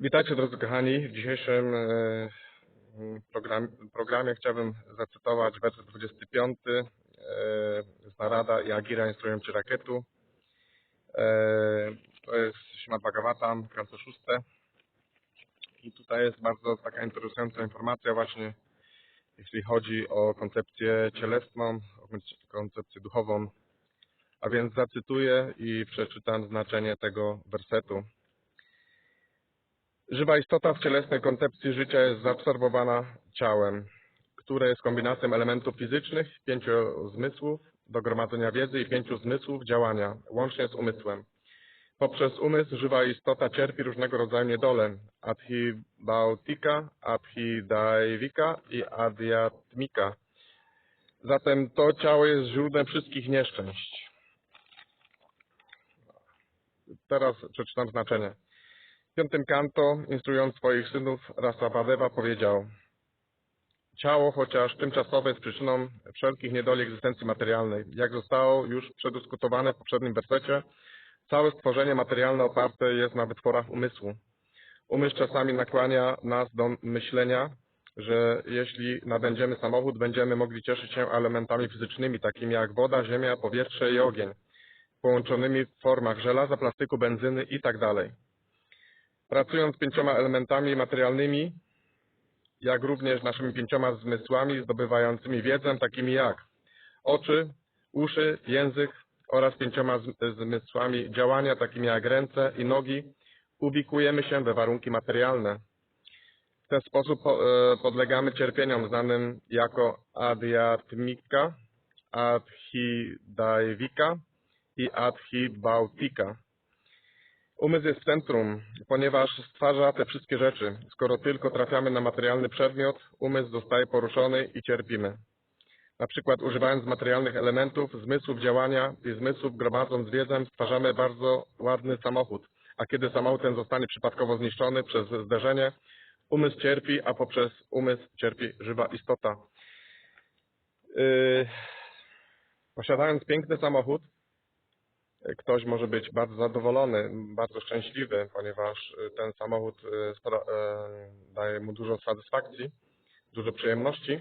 Witajcie drodzy kochani. W dzisiejszym e, program, programie chciałbym zacytować werset 25 e, z Narada i Agira instruują Cię rakietu. E, To jest Śmad Bhagavatam, kanto szóste. I tutaj jest bardzo taka interesująca informacja właśnie, jeśli chodzi o koncepcję cielesną, o koncepcję duchową. A więc zacytuję i przeczytam znaczenie tego wersetu. Żywa istota w cielesnej koncepcji życia jest zaabsorbowana ciałem, które jest kombinacją elementów fizycznych, pięciu zmysłów do gromadzenia wiedzy i pięciu zmysłów działania, łącznie z umysłem. Poprzez umysł żywa istota cierpi różnego rodzaju niedole, adhibautika, adhidaivika i adhyatmika. Zatem to ciało jest źródłem wszystkich nieszczęść. Teraz przeczytam znaczenie. Piątym kanto, instruując swoich synów, Rasabadeva powiedział Ciało, chociaż tymczasowe, jest przyczyną wszelkich niedoli egzystencji materialnej. Jak zostało już przedyskutowane w poprzednim wersecie, całe stworzenie materialne oparte jest na wytworach umysłu. Umysł czasami nakłania nas do myślenia, że jeśli nabędziemy samochód, będziemy mogli cieszyć się elementami fizycznymi, takimi jak woda, ziemia, powietrze i ogień, połączonymi w formach żelaza, plastyku, benzyny itd. Pracując pięcioma elementami materialnymi, jak również naszymi pięcioma zmysłami zdobywającymi wiedzę, takimi jak oczy, uszy, język oraz pięcioma zmysłami działania, takimi jak ręce i nogi, ubikujemy się we warunki materialne. W ten sposób po, e, podlegamy cierpieniom znanym jako adiatmika, adhidaivika i adhibautika. Umysł jest w centrum, ponieważ stwarza te wszystkie rzeczy. Skoro tylko trafiamy na materialny przedmiot, umysł zostaje poruszony i cierpimy. Na przykład używając materialnych elementów, zmysłów działania i zmysłów gromadząc wiedzę, stwarzamy bardzo ładny samochód. A kiedy samochód ten zostanie przypadkowo zniszczony przez zderzenie, umysł cierpi, a poprzez umysł cierpi żywa istota. Yy, posiadając piękny samochód, ktoś może być bardzo zadowolony, bardzo szczęśliwy, ponieważ y, ten samochód y, y, daje mu dużo satysfakcji, dużo przyjemności.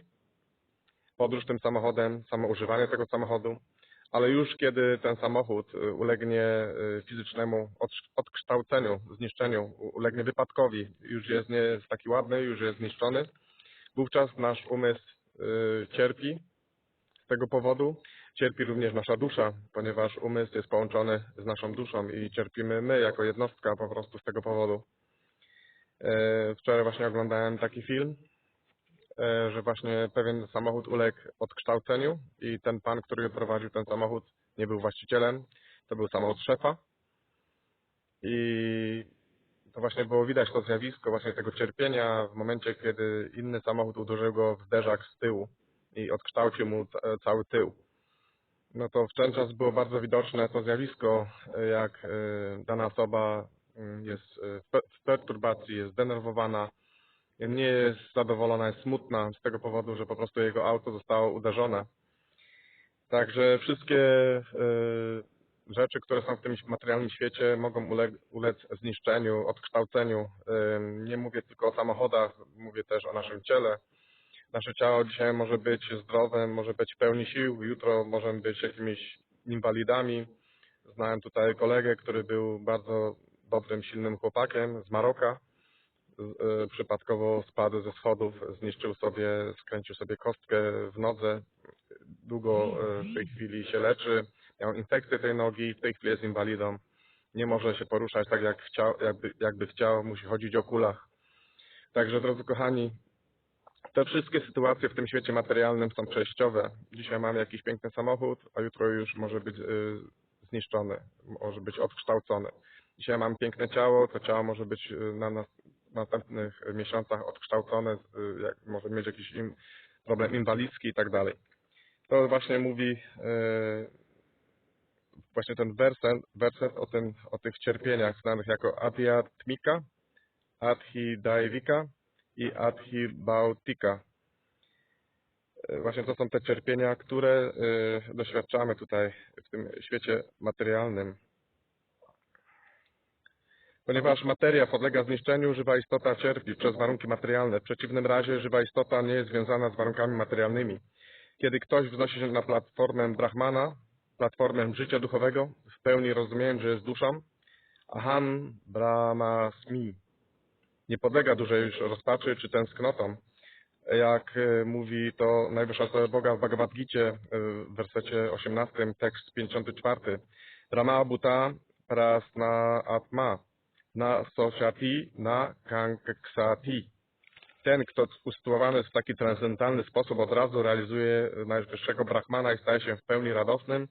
Podróż tym samochodem, samo używanie tego samochodu, ale już kiedy ten samochód ulegnie fizycznemu odkształceniu, zniszczeniu, ulegnie wypadkowi, już jest nie jest taki ładny, już jest zniszczony, wówczas nasz umysł cierpi z tego powodu cierpi również nasza dusza, ponieważ umysł jest połączony z naszą duszą i cierpimy my jako jednostka po prostu z tego powodu. E, Wczoraj właśnie oglądałem taki film, e, że właśnie pewien samochód uległ odkształceniu i ten pan, który prowadził ten samochód, nie był właścicielem, to był samochód szefa i to właśnie było widać to zjawisko właśnie tego cierpienia w momencie, kiedy inny samochód uderzył go w zderzak z tyłu i odkształcił mu ca- cały tył no to w ten czas było bardzo widoczne to zjawisko, jak e, dana osoba mm, jest e, w pe- w perturbacji, jest zdenerwowana, nie jest zadowolona, jest smutna z tego powodu, że po prostu jego auto zostało uderzone. Także wszystkie e, rzeczy, które są w tym materialnym świecie mogą ulec zniszczeniu, odkształceniu. Nie mówię tylko o samochodach, mówię też o naszym ciele. Nasze ciało dzisiaj może być zdrowe, może być pełni sił, jutro możemy być jakimiś inwalidami. Znałem tutaj kolegę, który był bardzo dobrym, silnym chłopakiem z Maroka. E, Przypadkowo spadł ze schodów, zniszczył sobie, skręcił sobie kostkę w nodze. Długo e, w tej chwili się leczy. Miał infekcję tej nogi, w tej chwili jest inwalidą. Nie może się poruszać tak jak chciał, jakby, jakby chciał, musi chodzić o kulach. Także drodzy kochani, te wszystkie sytuacje w tym świecie materialnym są przejściowe. Dzisiaj mamy jakiś piękny samochód, a jutro już może być y, zniszczony, może być odkształcony. Dzisiaj mamy piękne ciało, to ciało może być y, na nas, w następnych miesiącach odkształcone, y, może mieć jakiś im, problem inwalidzki i tak dalej. To właśnie mówi właśnie ten werset, werset o, tym, o tych cierpieniach znanych jako adiatmika, adhidaivika i adhibautika. E, Właśnie to są te cierpienia, które e, doświadczamy tutaj w tym świecie materialnym. Ponieważ materia podlega zniszczeniu, żywa istota cierpi przez warunki materialne. W przeciwnym razie żywa istota nie jest związana z warunkami materialnymi. Kiedy ktoś wznosi się na platformę Brahmana, platformę życia duchowego, w pełni rozumiejąc, że jest duszą, aham brahmasmi, nie podlega dłużej już rozpaczy czy tęsknotom. Jak e, mówi to Najwyższa Osoba Boga w Bhagavad Gita e, w wersecie 18, tekst 54. Brahma Bhuta prasna atma na soshati na kanksati. Ten, kto usytuowany w taki transcendentalny sposób od razu realizuje najwyższego Brahmana i staje się w pełni radosnym,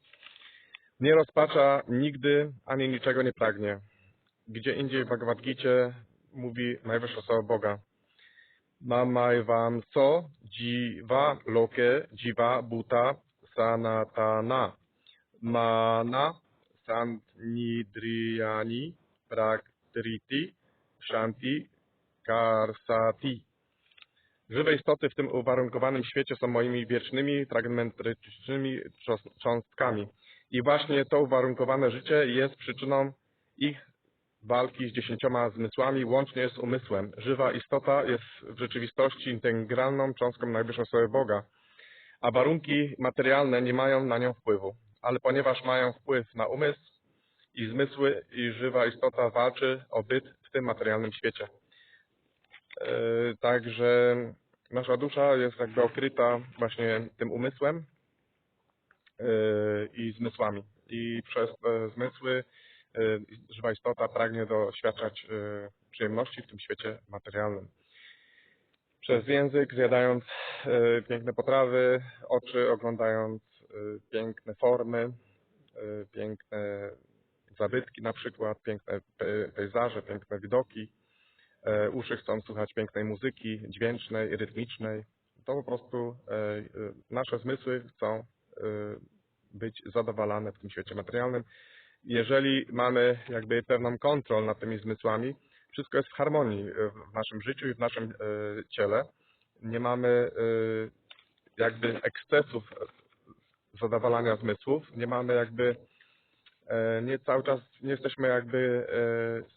nie rozpacza nigdy ani niczego nie pragnie. Gdzie indziej w Bhagavad Gita mówi Najwyższa Osoba Boga. Mamaj wam so jiva loke jiva buta sanatana mana santnidriyani praktriti shanti karsati. Żywe istoty w tym uwarunkowanym świecie są moimi wiecznymi, fragmentarycznymi cząs- cząstkami. I właśnie to uwarunkowane życie jest przyczyną ich walki z dziesięcioma zmysłami, łącznie z umysłem. Żywa istota jest w rzeczywistości integralną cząstką najwyższej osoby Boga, a warunki materialne nie mają na nią wpływu. Ale ponieważ mają wpływ na umysł i zmysły, i żywa istota walczy o byt w tym materialnym świecie. E, Także nasza dusza jest jakby okryta właśnie tym umysłem e, i zmysłami. I przez te zmysły żywa istota pragnie doświadczać e, przyjemności w tym świecie materialnym. Przez język zjadając e, piękne potrawy, oczy oglądając piękne formy, piękne zabytki na przykład, piękne pe- pejzaże, piękne widoki, uszy chcą słuchać pięknej muzyki, dźwięcznej, rytmicznej. To po prostu nasze zmysły chcą być zadowalane w tym świecie materialnym. Jeżeli mamy jakby pewną kontrolę nad tymi zmysłami, wszystko jest w harmonii e, w naszym życiu i w naszym e, ciele. Nie mamy e, jakby ekscesów zadowalania zmysłów, nie mamy jakby nie cały czas nie jesteśmy jakby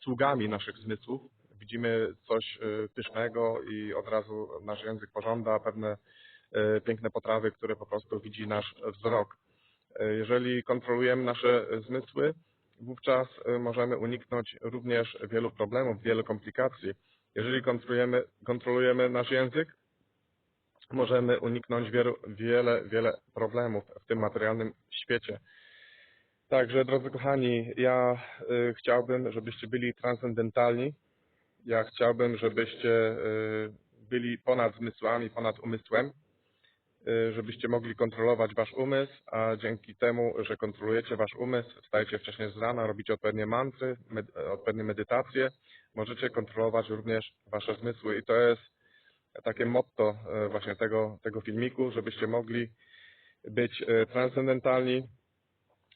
sługami naszych zmysłów. Widzimy coś pysznego i od razu nasz język pożąda pewne piękne potrawy, które po prostu widzi nasz wzrok. E, Jeżeli kontrolujemy nasze zmysły, wówczas e, możemy uniknąć również wielu problemów, wielu komplikacji. Jeżeli kontrolujemy, kontrolujemy nasz język, możemy uniknąć wielu, wiele, wiele problemów w tym materialnym świecie. Także, drodzy kochani, ja y, chciałbym, żebyście byli transcendentalni. Ja chciałbym, żebyście y, byli ponad zmysłami, ponad umysłem, żebyście mogli kontrolować wasz umysł, a dzięki temu, że kontrolujecie wasz umysł, stajecie wcześniej z rana, robicie odpowiednie mantry, med, odpowiednie medytacje, możecie kontrolować również wasze zmysły i to jest takie motto e, właśnie tego, tego filmiku, żebyście mogli być e, transcendentalni,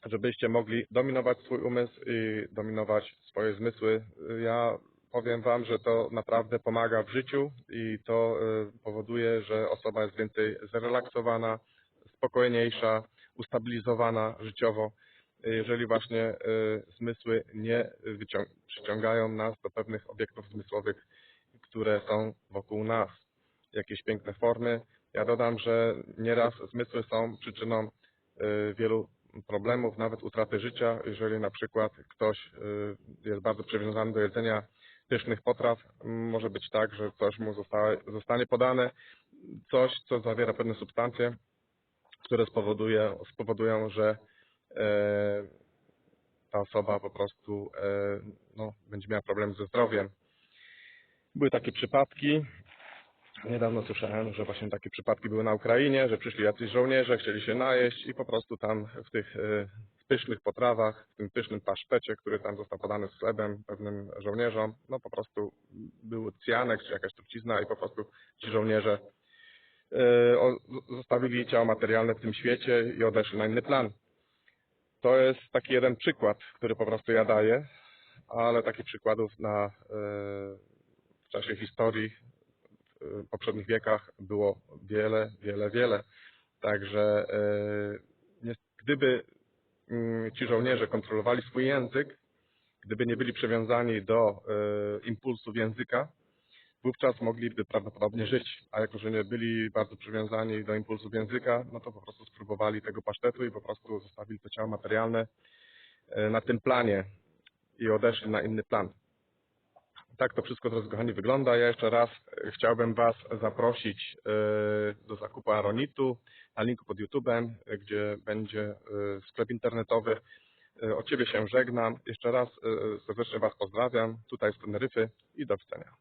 żebyście mogli dominować swój umysł i dominować swoje zmysły. Ja powiem Wam, że to naprawdę pomaga w życiu i to e, powoduje, że osoba jest więcej zrelaksowana, spokojniejsza, ustabilizowana życiowo, jeżeli właśnie e, zmysły nie przyciągają nas do pewnych obiektów zmysłowych, które są wokół nas. Jakieś piękne formy. Ja dodam, że nieraz zmysły są przyczyną e, wielu problemów, nawet utraty życia, jeżeli na przykład ktoś y, jest bardzo przywiązany do jedzenia pysznych potraw, może być tak, że coś mu zostanie podane, coś, co zawiera pewne substancje, które spowoduje, spowodują, że e, ta osoba po prostu e, no, będzie miała problem ze zdrowiem. Były takie przypadki, Niedawno słyszałem, że właśnie takie przypadki były na Ukrainie, że przyszli jacyś żołnierze, chcieli się najeść i po prostu tam w tych e, pysznych potrawach, w tym pysznym pasztecie, który tam został podany z chlebem pewnym żołnierzom, no po prostu był cyjanek czy jakaś trucizna i po prostu ci żołnierze e, zostawili ciało materialne w tym świecie i odeszli na inny plan. To jest taki jeden przykład, który po prostu ja daję, ale takich przykładów na, e, w czasie historii w poprzednich wiekach było wiele, wiele, wiele. Także e, gdyby ci żołnierze kontrolowali swój język, gdyby nie byli przywiązani do e, impulsów języka, wówczas mogliby prawdopodobnie żyć. A jako, że nie byli bardzo przywiązani do impulsów języka, no to po prostu spróbowali tego pasztetu i po prostu zostawili to ciało materialne e, na tym planie i odeszli na inny plan. Tak to wszystko, drodzy kochani, wygląda. Ja jeszcze raz e, chciałbym Was zaprosić e, do zakupu Aronitu na linku pod YouTube'em, e, gdzie będzie sklep internetowy. Od Ciebie się żegnam. Jeszcze raz serdecznie Was pozdrawiam. Tutaj z Teneryfy i do widzenia.